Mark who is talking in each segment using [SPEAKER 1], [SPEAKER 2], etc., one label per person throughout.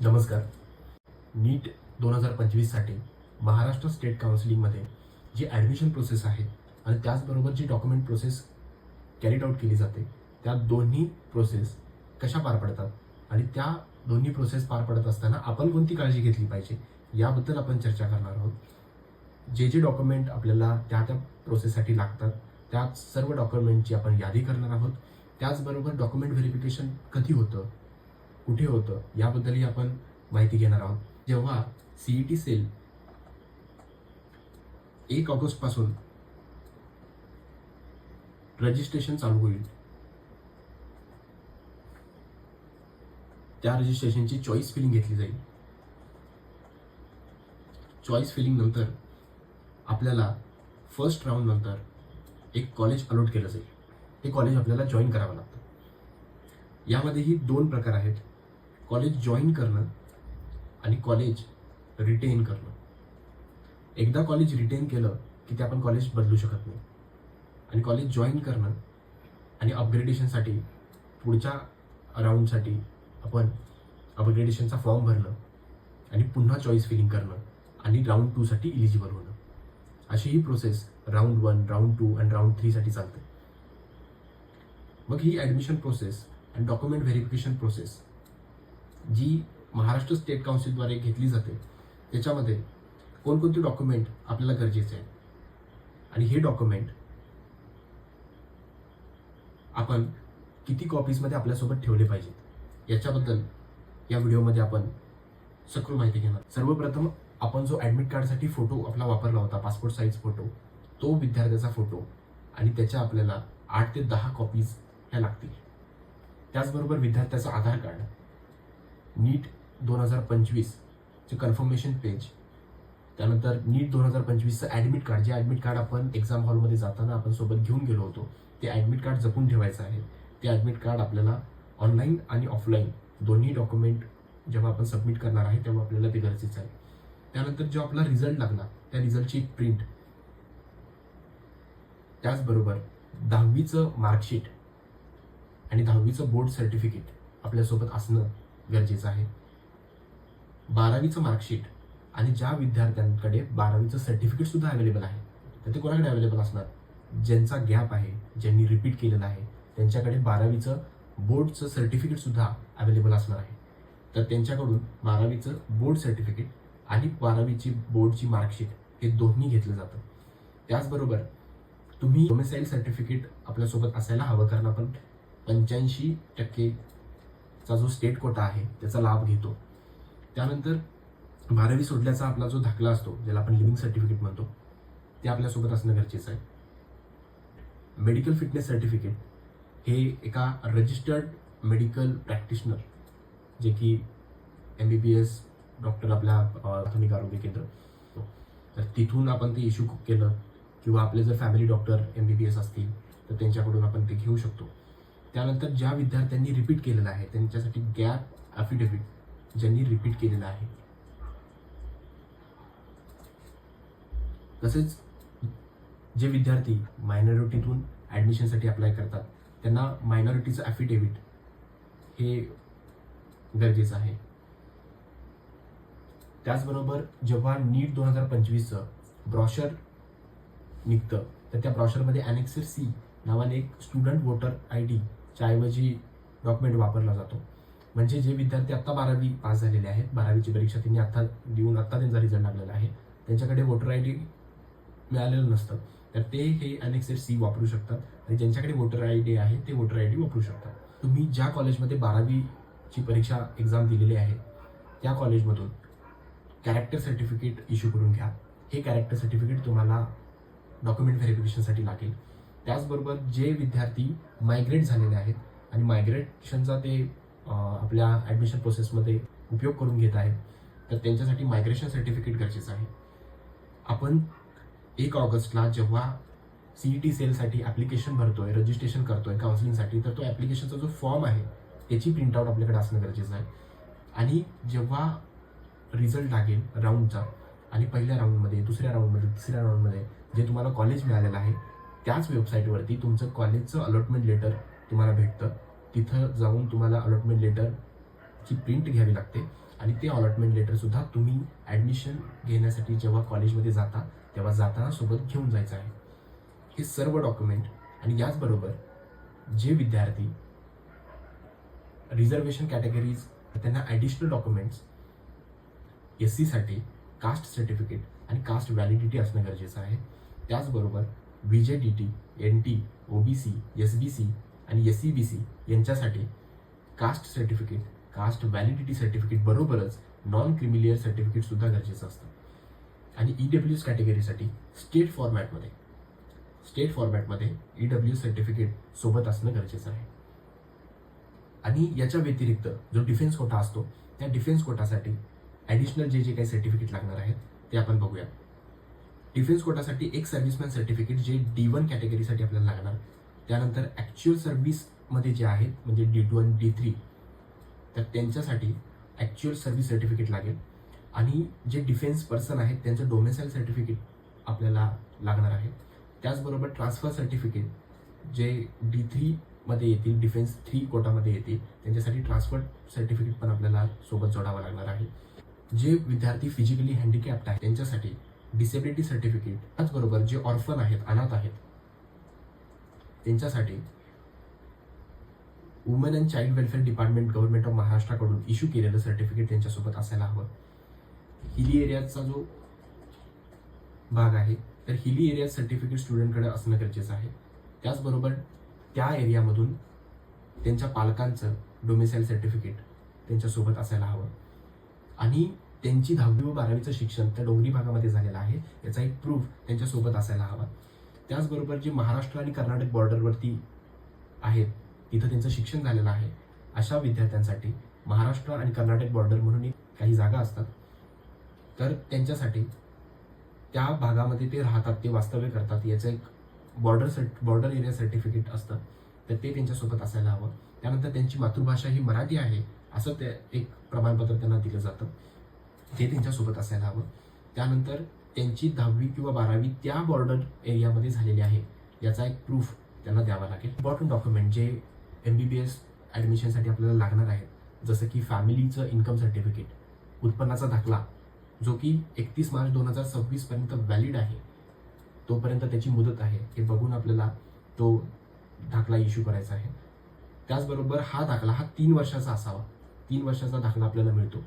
[SPEAKER 1] नमस्कार. नीट दोन हजार पंचवीससाठी महाराष्ट्र स्टेट काउन्सिलिंगमध्ये जी ॲडमिशन प्रोसेस आहे आणि त्याचबरोबर जी डॉक्युमेंट प्रोसेस कॅरीड आऊट केली जाते त्या दोन्ही प्रोसेस कशा पार पडतात आणि त्या दोन्ही प्रोसेस पार पडत असताना आपण कोणती काळजी घेतली पाहिजे याबद्दल आपण चर्चा करणार आहोत. जे जे डॉक्युमेंट आपल्याला त्या त्या प्रोसेससाठी लागतात त्या सर्व डॉक्युमेंटची आपण यादी करणार आहोत. त्याचबरोबर डॉक्युमेंट व्हेरिफिकेशन कधी होतं कुठे होतं याबद्दलही आपण माहिती घेणार आहोत. जेव्हा सीईटी सेल एक ऑगस्टपासून रजिस्ट्रेशन चालू होईल त्या रजिस्ट्रेशनची चॉईस फिलिंग घेतली जाईल. चॉईस फिलिंग नंतर आपल्याला फर्स्ट राऊंड नंतर एक कॉलेज अलॉट केलं जाईल. ते कॉलेज आपल्याला जॉईन करावं लागतं. यामध्येही दोन प्रकार आहेत. कॉलेज जॉईन करणं आणि कॉलेज रिटेन करणं. एकदा कॉलेज रिटेन केलं की ते आपण कॉलेज बदलू शकत नाही. आणि कॉलेज जॉईन करणं आणि अपग्रेडेशनसाठी पुढच्या राऊंडसाठी आपण अपग्रेडेशनचा फॉर्म भरणं आणि पुन्हा चॉईस फिलिंग करणं आणि राऊंड टूसाठी इलिजिबल होणं. अशी ही process round one round two आणि राऊंड थ्रीसाठी चालते. मग ही admission process and document verification process G Maharashtra state काउन्सिलद्वारे घेतली जाते त्याच्यामध्ये कोणकोणते डॉक्युमेंट आपल्याला गरजेचे आहे आणि हे डॉक्युमेंट आपण किती कॉपीजमध्ये आपल्यासोबत ठेवले पाहिजेत? याच्याबद्दल या व्हिडिओमध्ये आपण सखोल माहिती घेणार. सर्वप्रथम आपण जो ॲडमिट कार्डसाठी फोटो आपला वापरला होता पासपोर्ट साईज फोटो तो विद्यार्थ्याचा फोटो आणि त्याच्या आपल्याला आठ ते दहा कॉपीज ह्या लागतील. त्याचबरोबर विद्यार्थ्याचं आधार कार्ड. नीट दोन हजार पंचवीसचे कन्फर्मेशन पेज त्यानंतर नीट दोन हजार पंचवीसचं ॲडमिट कार्ड जे ॲडमिट कार्ड आपण एक्झाम हॉलमध्ये जाताना आपण सोबत घेऊन गेलो होतो ते ॲडमिट कार्ड जपून ठेवायचं आहे. ते ॲडमिट कार्ड आपल्याला ऑनलाईन आणि ऑफलाईन दोन्ही डॉक्युमेंट जेव्हा आपण सबमिट करणार आहे तेव्हा आपल्याला ते गरजेचं आहे. त्यानंतर जो आपला रिझल्ट लागला त्या रिझल्टची एक प्रिंट त्याचबरोबर दहावीचं मार्कशीट आणि दहावीचं बोर्ड सर्टिफिकेट आपल्यासोबत असणं गरजेचं आहे. बारावीचं मार्कशीट आणि ज्या विद्यार्थ्यांकडे बारावीचं सर्टिफिकेट सुद्धा अवेलेबल आहे तर ते कोणाकडे अवेलेबल असणार? ज्यांचा गॅप आहे ज्यांनी रिपीट केलेलं आहे त्यांच्याकडे बारावीचं बोर्डचं सर्टिफिकेट सुद्धा अवेलेबल असणार आहे. तर त्यांच्याकडून बारावीचं बोर्ड सर्टिफिकेट आणि बारावीची बोर्डची मार्कशीट हे दोन्ही घेतलं जातं. त्याचबरोबर तुम्ही डोमेसाईल सर्टिफिकेट आपल्यासोबत असायला हवं कारण आपण पंच्याऐंशी टक्के चा जो स्टेट कोटा आहे त्याचा लाभ घेतो. त्यानंतर बारावी सोडल्याचा आपला जो दाखला असतो ज्याला आपण लिव्हिंग सर्टिफिकेट म्हणतो ते आपल्यासोबत असणं गरजेचं आहे. मेडिकल फिटनेस सर्टिफिकेट हे एका रजिस्टर्ड मेडिकल प्रॅक्टिशनर जे की M B B S doctor आपल्या प्राथमिक आरोग्य केंद्र. तर तिथून आपण ते इश्यू केलं किंवा आपले जर family doctor M B B S असतील तर त्यांच्याकडून आपण ते घेऊ शकतो. त्यानंतर ज्या विद्यार्थ्यांनी रिपीट केलेलं आहे त्यांच्यासाठी गॅप ॲफिडेव्हिट ज्यांनी रिपीट केलेलं आहे. तसेच जे विद्यार्थी मायनॉरिटीतून ॲडमिशनसाठी अप्लाय करतात त्यांना मायनॉरिटीचं ॲफिडेव्हिट हे गरजेचं आहे. त्याचबरोबर जेव्हा नीट दोन हजार पंचवीसचं ब्रॉशर निघतं तर त्या ब्रॉशरमध्ये अॅनेक्सर सी नावाने एक स्टुडंट वोटर आय डी त्याऐवजी ऐवजी डॉक्युमेंट वापरला जातो. म्हणजे जे विद्यार्थी आत्ता बारावी पास झालेले आहेत बारावीची परीक्षा त्यांनी आत्ता देऊन आत्ता त्यांचा रिझल्ट लागलेला आहे. त्यांच्याकडे वोटर आय डी मिळालेलं नसतं. तर ते हे अनेक्सेट सी वापरू शकतात आणि ज्यांच्याकडे वोटर आय डी आहे ते वोटर आय डी वापरू शकतात. तुम्ही ज्या कॉलेजमध्ये बारावीची परीक्षा एक्झाम दिलेली आहे त्या कॉलेजमधून कॅरेक्टर सर्टिफिकेट इश्यू करून घ्या. हे कॅरेक्टर सर्टिफिकेट तुम्हाला डॉक्युमेंट व्हेरिफिकेशनसाठी लागेल. त्याचबरोबर जे विद्यार्थी मायग्रेट झालेले आहेत आणि मायग्रेशनचा ते आपल्या ॲडमिशन प्रोसेसमध्ये उपयोग करून घेत आहेत तर त्यांच्यासाठी मायग्रेशन सर्टिफिकेट गरजेचं आहे. आपण एक ऑगस्टला जेव्हा ई टी सेलसाठी ॲप्लिकेशन भरतो आहे रजिस्ट्रेशन करतो आहे काउन्सिलिंगसाठी तर तो ॲप्लिकेशनचा जो फॉर्म आहे त्याची प्रिंटआउट आपल्याकडे असणं गरजेचं आहे. आणि जेव्हा रिझल्ट लागेल राऊंडचा आणि पहिल्या राऊंडमध्ये दुसऱ्या राऊंडमध्ये तिसऱ्या राऊंडमध्ये जे तुम्हाला कॉलेज मिळालेलं आहे त्याच वेबसाईटवरती तुमचं कॉलेजचं अलॉटमेंट लेटर तुम्हाला भेटतं. तिथं जाऊन तुम्हाला अलॉटमेंट लेटर ची प्रिंट घ्यावी लागते. आणि ते अलॉटमेंट लेटरसुद्धा तुम्ही ॲडमिशन घेण्यासाठी जेव्हा कॉलेजमध्ये जाता तेव्हा जाताना सोबत घेऊन जायचं आहे. हे सर्व डॉक्युमेंट आणि याचबरोबर जे विद्यार्थी रिझर्वेशन कॅटेगरीज त्यांना ॲडिशनल डॉक्युमेंट्स एस सीसाठी कास्ट सर्टिफिकेट आणि कास्ट व्हॅलिडिटी असणं गरजेचं आहे. त्याचबरोबर V J D T N T O B C S B C आणि एस सी बी सी यांच्यासाठी caste certificate caste validity certificate बरोबरच नॉन क्रिमिलियर सर्टिफिकेटसुद्धा गरजेचं असतं. आणि ई डब्ल्यू एस कॅटेगरीसाठी स्टेट फॉर्मॅटमध्ये स्टेट फॉर्मॅटमध्ये ई डब्ल्यू सर्टिफिकेट सोबत असणं गरजेचं आहे. आणि याच्या व्यतिरिक्त जो डिफेन्स कोटा असतो त्या डिफेन्स कोटासाठी ॲडिशनल जे जे काही सर्टिफिकेट लागणार आहेत ते आपण बघूया. डिफेन्स कोटासाठी एक सर्व्हिसमॅन सर्टिफिकेट जे डी वन कॅटेगरीसाठी आपल्याला लागणार. त्यानंतर ॲक्च्युअल सर्व्हिसमध्ये जे आहेत म्हणजे डी टू आणि डी थ्री तर त्यांच्यासाठी ॲक्च्युअल सर्व्हिस सर्टिफिकेट लागेल. आणि जे डिफेन्स पर्सन आहेत त्यांचं डोमेसाईल सर्टिफिकेट आपल्याला लागणार आहे. त्याचबरोबर ट्रान्सफर सर्टिफिकेट जे डी थ्रीमध्ये येतील डिफेन्स थ्री कोटामध्ये येतील त्यांच्यासाठी ट्रान्सफर सर्टिफिकेट पण आपल्याला सोबत जोडावं लागणार आहे. जे विद्यार्थी फिजिकली हँडिकॅप्ट आहेत त्यांच्यासाठी डिसेबिलिटी सर्टिफिकेट त्याचबरोबर जे ऑर्फन आहेत अनाथ आहेत त्यांच्यासाठी women and child welfare department government of महाराष्ट्राकडून issue केलेलं सर्टिफिकेट त्यांच्यासोबत असायला हवं. हिली एरियाचा जो भाग आहे तर हिली एरिया सर्टिफिकेट स्टुडंटकडे असणं गरजेचं आहे. त्याचबरोबर त्या एरियामधून त्यांच्या पालकांचं डोमिसाईल सर्टिफिकेट त्यांच्यासोबत असायला हवं. आणि त्यांची दहावी व बारावीचं शिक्षण त्या डोंगरी भागामध्ये झालेलं आहे. याचा एक प्रूफ त्यांच्यासोबत असायला हवा. त्याचबरोबर जे महाराष्ट्र आणि कर्नाटक बॉर्डरवरती आहेत तिथं त्यांचं शिक्षण झालेलं आहे. अशा विद्यार्थ्यांसाठी महाराष्ट्र आणि कर्नाटक बॉर्डर म्हणून काही जागा असतात. तर त्यांच्यासाठी त्या भागामध्ये ते राहतात ते वास्तव्य करतात याचं एक border cert border area certificate असतं. तर ते त्यांच्यासोबत असायला हवं. त्यानंतर त्यांची मातृभाषा ही मराठी आहे असं ते एक प्रमाणपत्र त्यांना दिलं जातं. ते त्यांच्यासोबत असायला हवं. त्यानंतर त्यांची दहावी किंवा बारावी त्या बॉर्डर एरियामध्ये झालेली आहे. याचा एक प्रूफ त्यांना द्यावा लागेल. इम्पॉर्टंट डॉक्युमेंट जे एम बी बी एस ॲडमिशनसाठी आपल्याला लागणार आहेत जसं की फॅमिलीचं इन्कम सर्टिफिकेट उत्पन्नाचा दाखला जो की एकतीस मार्च दोन हजार सव्वीसपर्यंत व्हॅलिड आहे तोपर्यंत त्याची मुदत आहे. हे बघून आपल्याला तो दाखला इश्यू करायचा आहे. त्याचबरोबर हा दाखला हा तीन वर्षाचा असावा. तीन वर्षाचा दाखला आपल्याला मिळतो.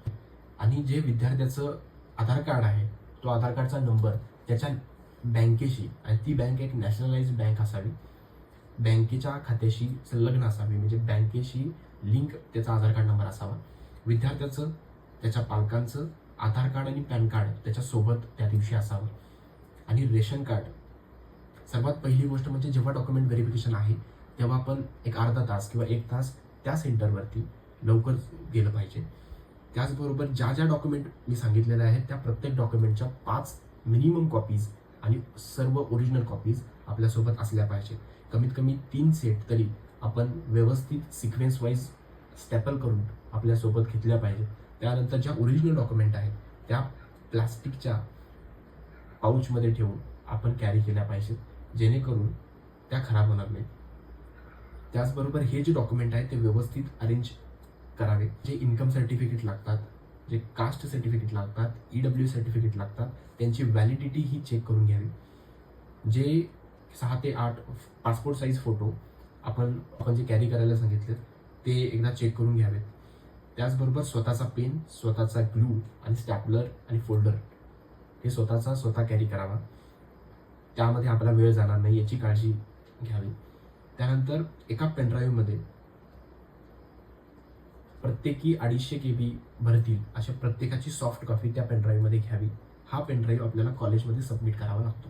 [SPEAKER 1] आणि जे विद्यार्थ्याचं आधार कार्ड आहे तो आधार कार्डचा नंबर त्याच्या बँकेशी आणि ती बँक एक नॅशनलाइज बँक असावी. बँकेच्या खात्याशी संलग्न असावी म्हणजे बँकेशी लिंक त्याचा आधार कार्ड नंबर असावा. विद्यार्थ्याचं त्याच्या पालकांचं आधार कार्ड आणि पॅन कार्ड त्याच्यासोबत त्या दिवशी असावं. आणि रेशन कार्ड सर्वात पहिली गोष्ट म्हणजे जेव्हा डॉक्युमेंट व्हेरिफिकेशन आहे तेव्हा आपण एक अर्धा तास किंवा एक तास त्या सेंटरवरती लवकर गेलं पाहिजे. त्याचबरोबर ज्या ज्या डॉक्युमेंट मी सांगितलेल्या आहेत त्या प्रत्येक डॉक्युमेंटच्या पाच मिनिमम कॉपीज आणि सर्व ओरिजिनल कॉपीज आपल्यासोबत असल्या पाहिजे. कमीत कमी तीन सेट तरी आपण व्यवस्थित सिक्वेन्स वाईज स्टॅपल करून आपल्यासोबत घेतल्या पाहिजे त्यानंतर ज्या ओरिजिनल डॉक्युमेंट आहेत त्या प्लास्टिकच्या पाऊचमध्ये ठेवून आपण कॅरी केल्या पाहिजेत जेणेकरून त्या खराब होणार नाहीत. त्याचबरोबर हे जे डॉक्युमेंट आहे ते व्यवस्थित अरेंज करावे. जे इन्कम सर्टिफिकेट लागतात जे कास्ट सर्टिफिकेट लागतात ई डब्ल्यू सर्टिफिकेट लागतात त्यांची व्हॅलिडिटी ही चेक करून घ्यावी. जे सहा ते आठ पासपोर्ट साईज फोटो आपण आपण जे कॅरी करायला सांगितले ते एकदा चेक करून घ्यावेत. त्याचबरोबर स्वतःचा पेन स्वतःचा ग्लू आणि स्टॅपलर आणि फोल्डर हे स्वतःचा स्वतः कॅरी करावा. त्यामध्ये आपला वेळ जाणार नाही याची काळजी घ्यावी. त्यानंतर एका पेनड्राईव्हमध्ये प्रत्येकी अडीचशे के बी भरतील अशा प्रत्येकाची सॉफ्ट कॉपी त्या पेनड्राईव्हमध्ये घ्यावी. हा पेनड्राईव्ह आपल्याला कॉलेजमध्ये सबमिट करावा लागतो.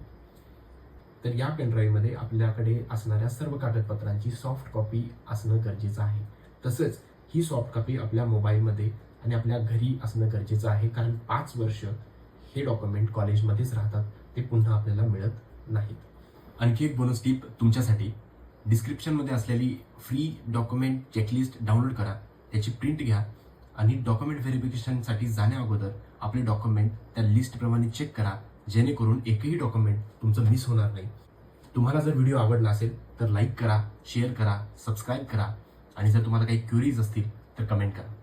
[SPEAKER 1] तर या पेनड्राईव्हमध्ये आपल्याकडे असणाऱ्या सर्व कागदपत्रांची सॉफ्ट कॉपी असणं गरजेचं आहे. तसंच ही सॉफ्ट कॉपी आपल्या मोबाईलमध्ये आणि आपल्या घरी असणं गरजेचं आहे. कारण पाच वर्ष हे डॉक्युमेंट कॉलेजमध्येच राहतात. ते पुन्हा आपल्याला मिळत नाहीत. आणखी एक बोनस टीप तुमच्यासाठी. डिस्क्रिप्शनमध्ये असलेली फ्री डॉक्युमेंट चेकलिस्ट डाउनलोड करा. त्याची प्रिंट घ्या आणि डॉक्युमेंट व्हेरिफिकेशनसाठी जाण्या अगोदर आपले डॉक्युमेंट त्या लिस्टप्रमाणे चेक करा जेणेकरून एकही डॉक्युमेंट तुमचं मिस होणार नाही. तुम्हाला जर व्हिडिओ आवडला असेल तर लाईक करा शेअर करा सबस्क्राईब करा. आणि जर तुम्हाला काही क्युरीज असतील तर कमेंट करा.